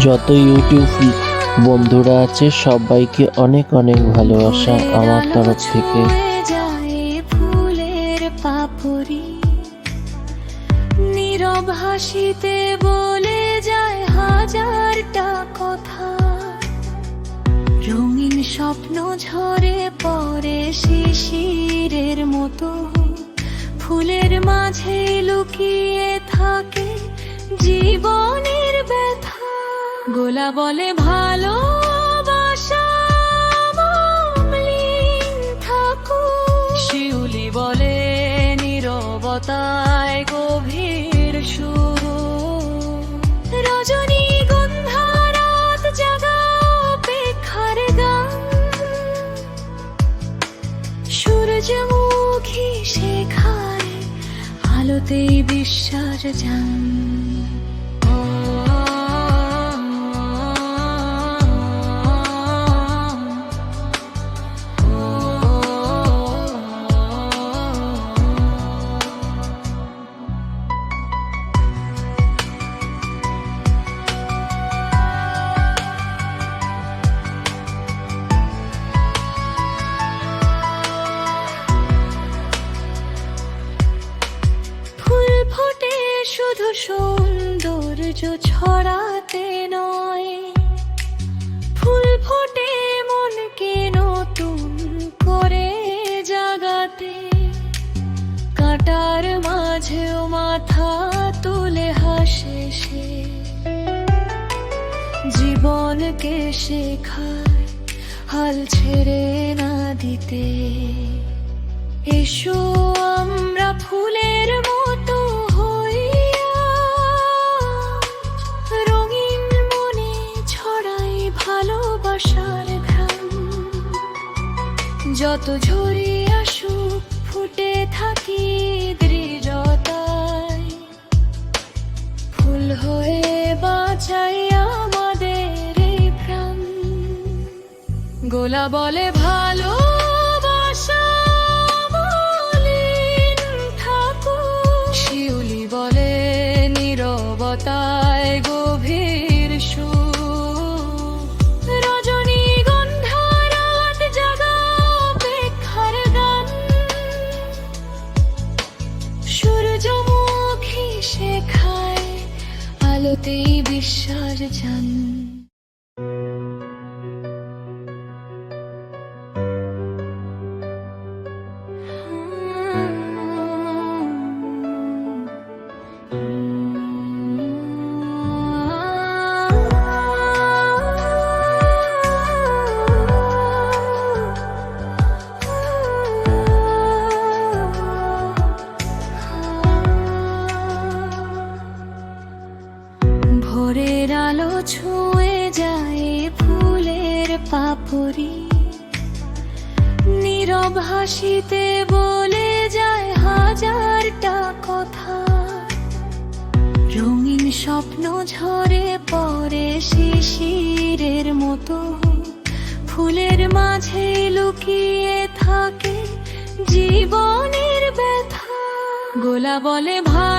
যত ইউটিউব বন্ধুরা আছে, সবাইকে অনেক অনেক ভালোবাসা আমার তরফ থেকে। পাপড়ি বলে যায় হাজারটা কথা। রঙিন স্বপ্ন ঝরে পড়ে শিশিরের মতো। ফুলের মাঝে লুকিয়ে থাকে ব্যথা গোলা বলে ভালো শিউলি বলে নীরবতায় গভীর সুর। রজনী গন্ধারাত জাগা অপেক্ষার গান। সূর্যমুখী শেখায় আলোতেই বিশ্বাস জান। সৌন্দর্য ছড়াতে নয়। ফুল ফোটে মনকে নতুন করে জাগাতে। কাটার মাঝেও মাথা তুলে হাসে সে। জীবনকে শেখায়, হাল ছেড়ে না দিতে। এসো ভালোবাসার ঘ্রাণ। যত ঝরি আসুক, ফুটে থাকি দৃঢ়তায়। ফুল হয়ে বাঁচাই আমাদের প্রাণ। গোলা বলে ভালোবাসা আলোতেই বিশ্বাস জান ভোরের আলো ছুঁয়ে যায় ফুলের পাপড়ি। নীরব হাসিতে বলে যায় হাজারটা কথা। রঙিন স্বপ্ন ঝরে পড়ে শিশিরের মতো। ফুলের মাঝে লুকিয়ে থাকে জীবনের ব্যথা। গোলা বলে ভালোবাসা